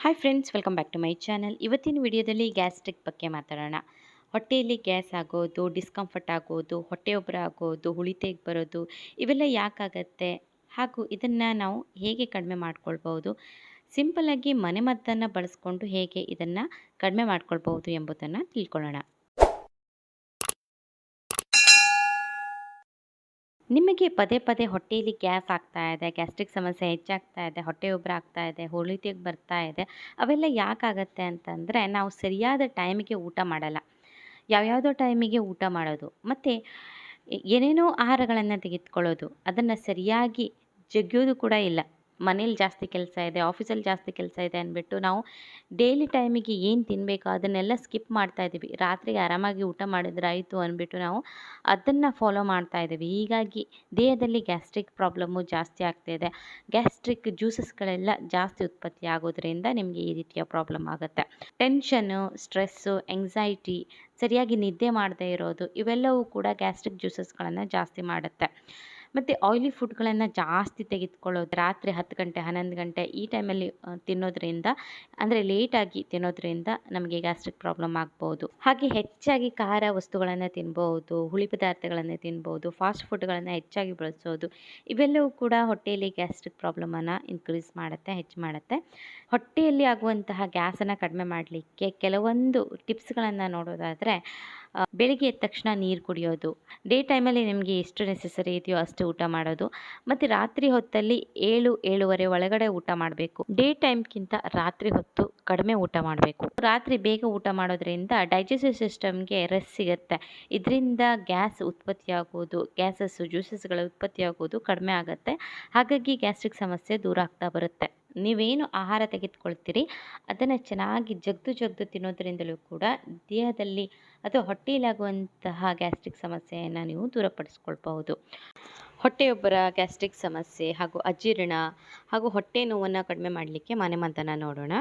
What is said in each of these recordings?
Hi friends welcome back to my channel ಇವತ್ತಿನ ವಿಡಿಯೋದಲ್ಲಿ gastric ಬಗ್ಗೆ ಮಾತಾಡೋಣ. ಹೊಟ್ಟೆಯಲ್ಲಿ ಗ್ಯಾಸ್ ಆಗೋದು ಡಿಸ್ಕಂಫರ್ಟ್ ಆಗೋದು ಹೊಟ್ಟೆ ಒಬ್ಬರ ಆಗೋದು ಹುಳಿತೆಗೆ ಬರೋದು, ಇವೆಲ್ಲ ಯಾಕಾಗತ್ತೆ? ಹಾಗೂ ಇದನ್ನು ನಾವು ಹೇಗೆ ಕಡಿಮೆ ಮಾಡ್ಕೊಳ್ಬೋದು ಸಿಂಪಲ್ಲಾಗಿ ಮನೆಮದ್ದನ್ನು ಬಳಸ್ಕೊಂಡು ಹೇಗೆ ಇದನ್ನು ಕಡಿಮೆ ಮಾಡ್ಕೊಳ್ಬೋದು ಎಂಬುದನ್ನು ತಿಳ್ಕೊಳ್ಳೋಣ. ನಿಮಗೆ ಪದೇ ಪದೇ ಹೊಟ್ಟೆಯಲ್ಲಿ ಗ್ಯಾಸ್ ಆಗ್ತಾ ಇದೆ, ಗ್ಯಾಸ್ಟ್ರಿಕ್ ಸಮಸ್ಯೆ ಹೆಚ್ಚಾಗ್ತಾ ಇದೆ, ಹೊಟ್ಟೆ ಉಬ್ಬರ ಆಗ್ತಾ ಇದೆ ಹುಳಿತಿಗೆ ಬರ್ತಾ ಇದೆ, ಅವೆಲ್ಲ ಯಾಕಾಗತ್ತೆ ಅಂತಂದರೆ ನಾವು ಸರಿಯಾದ ಟೈಮಿಗೆ ಊಟ ಮಾಡಲ್ಲ. ಯಾವ್ಯಾವುದೋ ಟೈಮಿಗೆ ಊಟ ಮಾಡೋದು, ಮತ್ತು ಏನೇನೋ ಆಹಾರಗಳನ್ನು ತೆಗೆದುಕೊಳ್ಳೋದು, ಅದನ್ನು ಸರಿಯಾಗಿ ಜಗ್ಗೋದು ಕೂಡ ಇಲ್ಲ. ಮನೇಲಿ ಜಾಸ್ತಿ ಕೆಲಸ ಇದೆ, ಆಫೀಸಲ್ಲಿ ಜಾಸ್ತಿ ಕೆಲಸ ಇದೆ ಅಂದ್ಬಿಟ್ಟು ನಾವು ಡೈಲಿ ಟೈಮಿಗೆ ಏನು ತಿನ್ನಬೇಕು ಅದನ್ನೆಲ್ಲ ಸ್ಕಿಪ್ ಮಾಡ್ತಾ ಇದ್ದೀವಿ. ರಾತ್ರಿಗೆ ಆರಾಮಾಗಿ ಊಟ ಮಾಡಿದ್ರೆ ಆಯಿತು ಅಂದ್ಬಿಟ್ಟು ನಾವು ಅದನ್ನು ಫಾಲೋ ಮಾಡ್ತಾ ಇದ್ದೀವಿ. ಹೀಗಾಗಿ ದೇಹದಲ್ಲಿ ಗ್ಯಾಸ್ಟ್ರಿಕ್ ಪ್ರಾಬ್ಲಮ್ಮು ಜಾಸ್ತಿ ಆಗ್ತಾ ಇದೆ. ಗ್ಯಾಸ್ಟ್ರಿಕ್ ಜ್ಯೂಸಸ್ಗಳೆಲ್ಲ ಜಾಸ್ತಿ ಉತ್ಪತ್ತಿ ಆಗೋದ್ರಿಂದ ನಿಮಗೆ ಈ ರೀತಿಯ ಪ್ರಾಬ್ಲಮ್ ಆಗುತ್ತೆ. ಟೆನ್ಷನ್ನು ಸ್ಟ್ರೆಸ್ಸು ಎಂಗ್ಸೈಟಿ ಸರಿಯಾಗಿ ನಿದ್ದೆ ಮಾಡದೇ ಇರೋದು ಇವೆಲ್ಲವೂ ಕೂಡ ಗ್ಯಾಸ್ಟ್ರಿಕ್ ಜ್ಯೂಸಸ್ಗಳನ್ನು ಜಾಸ್ತಿ ಮಾಡುತ್ತೆ. ಮತ್ತು ಆಯ್ಲಿ ಫುಡ್ಗಳನ್ನು ಜಾಸ್ತಿ ತೆಗೆದುಕೊಳ್ಳೋದು ರಾತ್ರಿ ಹತ್ತು ಗಂಟೆ, ಹನ್ನೊಂದು ಗಂಟೆ ಈ ಟೈಮಲ್ಲಿ ತಿನ್ನೋದ್ರಿಂದ, ಅಂದರೆ ಲೇಟಾಗಿ ತಿನ್ನೋದ್ರಿಂದ ನಮಗೆ ಗ್ಯಾಸ್ಟ್ರಿಕ್ ಪ್ರಾಬ್ಲಮ್ ಆಗ್ಬೋದು. ಹಾಗೆ ಹೆಚ್ಚಾಗಿ ಖಾರ ವಸ್ತುಗಳನ್ನು ತಿನ್ಬೋದು, ಹುಳಿ ಪದಾರ್ಥಗಳನ್ನು ತಿನ್ಬೋದು ಫಾಸ್ಟ್ ಫುಡ್ಗಳನ್ನು ಹೆಚ್ಚಾಗಿ ಬಳಸೋದು, ಇವೆಲ್ಲವೂ ಕೂಡ ಹೊಟ್ಟೆಯಲ್ಲಿ ಗ್ಯಾಸ್ಟ್ರಿಕ್ ಪ್ರಾಬ್ಲಮನ್ನು ಇನ್ಕ್ರೀಸ್ ಮಾಡುತ್ತೆ, ಹೆಚ್ಚು ಮಾಡುತ್ತೆ. ಹೊಟ್ಟೆಯಲ್ಲಿ ಆಗುವಂತಹ ಗ್ಯಾಸನ್ನು ಕಡಿಮೆ ಮಾಡಲಿಕ್ಕೆ ಕೆಲವೊಂದು ಟಿಪ್ಸ್ಗಳನ್ನು ನೋಡೋದಾದರೆ ಬೆಳಿಗ್ಗೆ ಎದ್ದ ತಕ್ಷಣ ನೀರು ಕುಡಿಯೋದು. ಡೇ ಟೈಮಲ್ಲಿ ನಿಮಗೆ ಎಷ್ಟು ನೆಸೆಸರಿ ಇದೆಯೋ ಅಷ್ಟು ಊಟ ಮಾಡೋದು. ಮತ್ತು ರಾತ್ರಿ ಹೊತ್ತಲ್ಲಿ ಏಳು, ಏಳುವರೆ ಒಳಗಡೆ ಊಟ ಮಾಡಬೇಕು. ಡೇ ಟೈಮ್ಗಿಂತ ರಾತ್ರಿ ಹೊತ್ತು ಕಡಿಮೆ ಊಟ ಮಾಡಬೇಕು. ರಾತ್ರಿ ಬೇಗ ಊಟ ಮಾಡೋದ್ರಿಂದ ಡೈಜೆಸ್ಟಿವ್ ಸಿಸ್ಟಮ್ಗೆ ರೆಸ್ಟ್ ಸಿಗುತ್ತೆ. ಇದರಿಂದ ಗ್ಯಾಸ್ ಉತ್ಪತ್ತಿಯಾಗೋದು, ಗ್ಯಾಸಸ್ಸು ಜ್ಯೂಸಸ್ಗಳ ಉತ್ಪತ್ತಿಯಾಗೋದು ಕಡಿಮೆ ಆಗುತ್ತೆ. ಹಾಗಾಗಿ ಗ್ಯಾಸ್ಟ್ರಿಕ್ ಸಮಸ್ಯೆ ದೂರ ಆಗ್ತಾ ಬರುತ್ತೆ. ನೀವೇನು ಆಹಾರ ತೆಗೆದುಕೊಳ್ತೀರಿ? ಅದನ್ನು ಚೆನ್ನಾಗಿ ಜಗ್ದು ಜಗ್ದು ತಿನ್ನೋದ್ರಿಂದಲೂ ಕೂಡ ದೇಹದಲ್ಲಿ ಅಥವಾ ಹೊಟ್ಟೆಯಲ್ಲಾಗುವಂತಹ ಗ್ಯಾಸ್ಟ್ರಿಕ್ ಸಮಸ್ಯೆಯನ್ನು ನೀವು ದೂರಪಡಿಸ್ಕೊಳ್ಬಹುದು. ಹೊಟ್ಟೆಯೊಬ್ಬರ ಗ್ಯಾಸ್ಟ್ರಿಕ್ ಸಮಸ್ಯೆ ಹಾಗೂ ಅಜೀರ್ಣ ಹಾಗೂ ಹೊಟ್ಟೆ ನೋವನ್ನು ಕಡಿಮೆ ಮಾಡಲಿಕ್ಕೆ ಮನೆಮದ್ದನ್ನು ನೋಡೋಣ.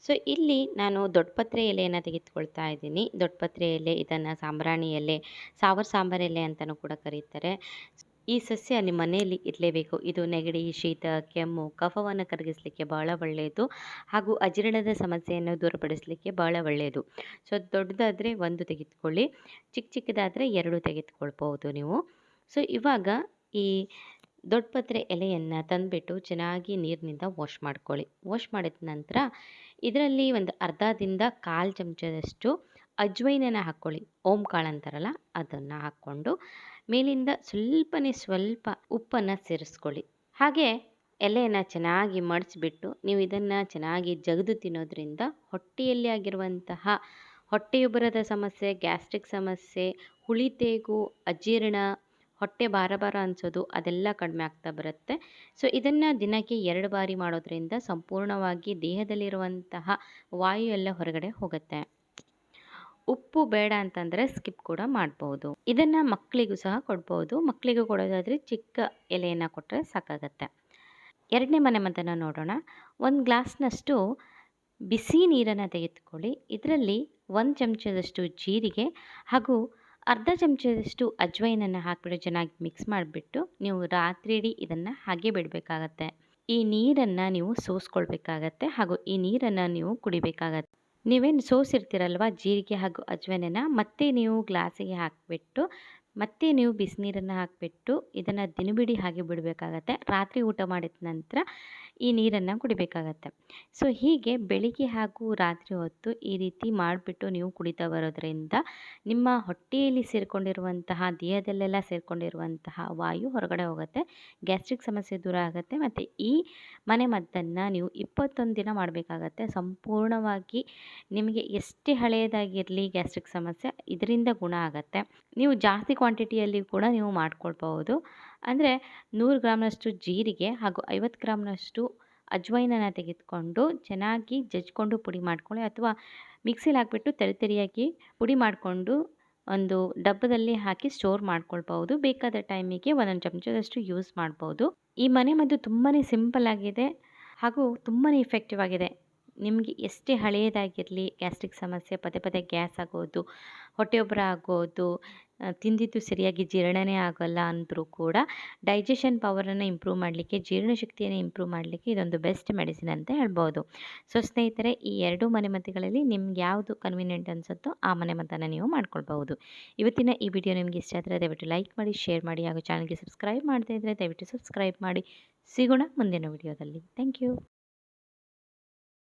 ಸೊ, ಇಲ್ಲಿ ನಾನು ದೊಡ್ಡಪತ್ರೆ ಎಲೆಯನ್ನು ತೆಗೆದುಕೊಳ್ತಾ ಇದ್ದೀನಿ. ದೊಡ್ಡಪತ್ರೆ ಎಲೆ ಇದನ್ನು ಸಾಂಬ್ರಾಣಿ ಎಲೆ, ಸಾವರ್ ಸಾಂಬಾರ್ ಎಲೆ ಅಂತಲೂ ಕೂಡ ಕರೀತಾರೆ. ಈ ಸಸ್ಯ ನಿಮ್ಮ ಮನೆಯಲ್ಲಿ ಇರಲೇಬೇಕು. ಇದು ನೆಗಡಿ, ಶೀತ, ಕೆಮ್ಮು, ಕಫವನ್ನು ಕರಗಿಸಲಿಕ್ಕೆ ಬಹಳ ಒಳ್ಳೆಯದು ಹಾಗೂ ಅಜೀರ್ಣದ ಸಮಸ್ಯೆಯನ್ನು ದೂರಪಡಿಸಲಿಕ್ಕೆ ಬಹಳ ಒಳ್ಳೆಯದು. ಸೊ ದೊಡ್ಡದಾದರೆ ಒಂದು ತೆಗೆದುಕೊಳ್ಳಿ ಚಿಕ್ಕ ಚಿಕ್ಕದಾದರೆ ಎರಡು ತೆಗೆದುಕೊಳ್ಬೋದು ನೀವು. ಸೊ ಇವಾಗ ಈ ದೊಡ್ಡಪತ್ರೆ ಎಲೆಯನ್ನು ತಂದುಬಿಟ್ಟು ಚೆನ್ನಾಗಿ ನೀರಿನಿಂದ ವಾಶ್ ಮಾಡ್ಕೊಳ್ಳಿ. ವಾಶ್ ಮಾಡಿದ ನಂತರ ಇದರಲ್ಲಿ ಒಂದು ಅರ್ಧದಿಂದ ಕಾಲು ಚಮಚದಷ್ಟು ಅಜ್ವೈನನ್ನು ಹಾಕ್ಕೊಳ್ಳಿ. ಓಂ ಕಾಳು ಅಂತಾರಲ್ಲ ಅದನ್ನು ಹಾಕ್ಕೊಂಡು ಮೇಲಿಂದ ಸ್ವಲ್ಪನೇ ಸ್ವಲ್ಪ ಉಪ್ಪನ್ನು ಸೇರಿಸ್ಕೊಳ್ಳಿ. ಹಾಗೆ ಎಲೆಯನ್ನು ಚೆನ್ನಾಗಿ ಮಡಚಿಬಿಟ್ಟು ನೀವು ಇದನ್ನು ಚೆನ್ನಾಗಿ ಜಗದು ತಿನ್ನೋದ್ರಿಂದ ಹೊಟ್ಟೆಯಲ್ಲಿ ಆಗಿರುವಂತಹ ಹೊಟ್ಟೆಯುಬ್ಬರದ ಸಮಸ್ಯೆ, ಗ್ಯಾಸ್ಟ್ರಿಕ್ ಸಮಸ್ಯೆ ಹುಳಿತೇಗು ಅಜೀರ್ಣ ಹೊಟ್ಟೆ ಭಾರ ಭಾರ ಅನಿಸೋದು ಅದೆಲ್ಲ ಕಡಿಮೆ ಆಗ್ತಾ ಬರುತ್ತೆ. ಸೊ ಇದನ್ನು ದಿನಕ್ಕೆ ಎರಡು ಬಾರಿ ಮಾಡೋದ್ರಿಂದ ಸಂಪೂರ್ಣವಾಗಿ ದೇಹದಲ್ಲಿರುವಂತಹ ವಾಯು ಎಲ್ಲ ಹೊರಗಡೆ ಹೋಗುತ್ತೆ. ಉಪ್ಪು ಬೇಡ ಅಂತಂದರೆ ಸ್ಕಿಪ್ ಕೂಡ ಮಾಡ್ಬೋದು. ಇದನ್ನು ಮಕ್ಕಳಿಗೂ ಸಹ ಕೊಡ್ಬೋದು. ಮಕ್ಕಳಿಗೂ ಕೊಡೋದಾದರೆ ಚಿಕ್ಕ ಎಲೆಯನ್ನು ಕೊಟ್ಟರೆ ಸಾಕಾಗತ್ತೆ. ಎರಡನೇ ಮನೆ ಮದ್ದನ್ನು ನೋಡೋಣ. ಒಂದು ಗ್ಲಾಸ್ನಷ್ಟು ಬಿಸಿ ನೀರನ್ನು ತೆಗೆದುಕೊಳ್ಳಿ. ಇದರಲ್ಲಿ ಒಂದು ಚಮಚದಷ್ಟು ಜೀರಿಗೆ ಹಾಗೂ ಅರ್ಧ ಚಮಚದಷ್ಟು ಅಜ್ವೈನನ್ನು ಹಾಕಿಬಿಟ್ಟು ಚೆನ್ನಾಗಿ ಮಿಕ್ಸ್ ಮಾಡಿಬಿಟ್ಟು ನೀವು ರಾತ್ರಿ ಇಡೀ ಇದನ್ನು ಹಾಗೆ ಬಿಡಬೇಕಾಗತ್ತೆ. ಈ ನೀರನ್ನು ನೀವು ಸೋಸ್ಕೊಳ್ಬೇಕಾಗತ್ತೆ ಹಾಗೂ ಈ ನೀರನ್ನು ನೀವು ಕುಡಿಬೇಕಾಗತ್ತೆ. ನೀವೇನು ಸೋಸಿರ್ತೀರಲ್ವ, ಜೀರಿಗೆ ಹಾಗೂ ಅಜ್ವೈನನ್ನು ಮತ್ತೆ ನೀವು ಗ್ಲಾಸಿಗೆ ಹಾಕಿಬಿಟ್ಟು ಮತ್ತೆ ನೀವು ಬಿಸಿನೀರನ್ನು ಹಾಕಿಬಿಟ್ಟು ಇದನ್ನು ದಿನಬಿಡಿ ಹಾಗೆ ಬಿಡಬೇಕಾಗತ್ತೆ. ರಾತ್ರಿ ಊಟ ಮಾಡಿದ ನಂತರ ಈ ನೀರನ್ನು ಕುಡಿಬೇಕಾಗತ್ತೆ. ಸೊ ಹೀಗೆ ಬೆಳಿಗ್ಗೆ ಹಾಗೂ ರಾತ್ರಿ ಹೊತ್ತು ಈ ರೀತಿ ಮಾಡಿಬಿಟ್ಟು ನೀವು ಕುಡಿತಾ ಬರೋದ್ರಿಂದ ನಿಮ್ಮ ಹೊಟ್ಟೆಯಲ್ಲಿ ಸೇರಿಕೊಂಡಿರುವಂತಹ, ದೇಹದಲ್ಲೆಲ್ಲ ಸೇರಿಕೊಂಡಿರುವಂತಹ ವಾಯು ಹೊರಗಡೆ ಹೋಗುತ್ತೆ, ಗ್ಯಾಸ್ಟ್ರಿಕ್ ಸಮಸ್ಯೆ ದೂರ ಆಗುತ್ತೆ ಮತ್ತು ಈ ಮನೆ ಮದ್ದನ್ನು ನೀವು ಇಪ್ಪತ್ತೊಂದು ದಿನ ಮಾಡಬೇಕಾಗತ್ತೆ. ಸಂಪೂರ್ಣವಾಗಿ ನಿಮಗೆ ಎಷ್ಟೇ ಹಳೆಯದಾಗಿರಲಿ ಗ್ಯಾಸ್ಟ್ರಿಕ್ ಸಮಸ್ಯೆ ಇದರಿಂದ ಗುಣ ಆಗುತ್ತೆ. ನೀವು ಜಾಸ್ತಿ ಕ್ವಾಂಟಿಟಿಯಲ್ಲಿ ಕೂಡ ನೀವು ಮಾಡ್ಕೊಳ್ಬಹುದು. ಅಂದರೆ ನೂರು ಗ್ರಾಮ್ನಷ್ಟು ಜೀರಿಗೆ ಹಾಗೂ ಐವತ್ತು ಗ್ರಾಮ್ನಷ್ಟು ಅಜ್ವೈನನ್ನು ತೆಗೆದುಕೊಂಡು ಚೆನ್ನಾಗಿ ಜಜ್ಕೊಂಡು ಪುಡಿ ಮಾಡ್ಕೊಳ್ಳಿ ಅಥವಾ ಮಿಕ್ಸಿಲಿ ಹಾಕ್ಬಿಟ್ಟು ತೆರೆ ತರಿಯಾಗಿ ಪುಡಿ ಮಾಡಿಕೊಂಡು ಒಂದು ಡಬ್ಬದಲ್ಲಿ ಹಾಕಿ ಸ್ಟೋರ್ ಮಾಡ್ಕೊಳ್ಬಹುದು. ಬೇಕಾದ ಟೈಮಿಗೆ ಒಂದೊಂದು ಚಮಚದಷ್ಟು ಯೂಸ್ ಮಾಡ್ಬೋದು. ಈ ಮನೆ ಮದ್ದು ತುಂಬಾ ಸಿಂಪಲ್ ಆಗಿದೆ ಹಾಗೂ ತುಂಬಾ ಎಫೆಕ್ಟಿವ್ ಆಗಿದೆ. ನಿಮಗೆ ಎಷ್ಟೇ ಹಳೆಯದಾಗಿರಲಿ ಗ್ಯಾಸ್ಟ್ರಿಕ್ ಸಮಸ್ಯೆ, ಪದೇ ಪದೇ ಗ್ಯಾಸ್ ಆಗೋದು ಹೊಟ್ಟೆಯೊಬ್ಬರ ಆಗೋದು ತಿಂದಿದ್ದು ಸರಿಯಾಗಿ ಜೀರ್ಣನೇ ಆಗೋಲ್ಲ ಅಂದರೂ ಕೂಡ ಡೈಜೆಷನ್ ಪವರನ್ನು ಇಂಪ್ರೂವ್ ಮಾಡಲಿಕ್ಕೆ ಜೀರ್ಣಶಕ್ತಿಯನ್ನು ಇಂಪ್ರೂವ್ ಮಾಡಲಿಕ್ಕೆ ಇದೊಂದು ಬೆಸ್ಟ್ ಮೆಡಿಸಿನ್ ಅಂತ ಹೇಳ್ಬೋದು. ಸೊ ಸ್ನೇಹಿತರೆ, ಈ ಎರಡೂ ಮನೆಮದ್ದುಗಳಲ್ಲಿ ನಿಮ್ಗೆ ಯಾವುದು ಕನ್ವೀನಿಯೆಂಟ್ ಅನಿಸುತ್ತೋ ಆ ಮನೆಮದ್ದನ್ನು ನೀವು ಮಾಡ್ಕೊಳ್ಬಹುದು. ಇವತ್ತಿನ ಈ ವಿಡಿಯೋ ನಿಮಗೆ ಇಷ್ಟ ಆದರೆ ದಯವಿಟ್ಟು ಲೈಕ್ ಮಾಡಿ ಶೇರ್ ಮಾಡಿ ಹಾಗೂ ಚಾನಲ್ಗೆ ಸಬ್ಸ್ಕ್ರೈಬ್ ಮಾಡದೇ ಇದ್ದರೆ ದಯವಿಟ್ಟು ಸಬ್ಸ್ಕ್ರೈಬ್ ಮಾಡಿ. ಸಿಗೋಣ ಮುಂದಿನ ವಿಡಿಯೋದಲ್ಲಿ ಥ್ಯಾಂಕ್ ಯು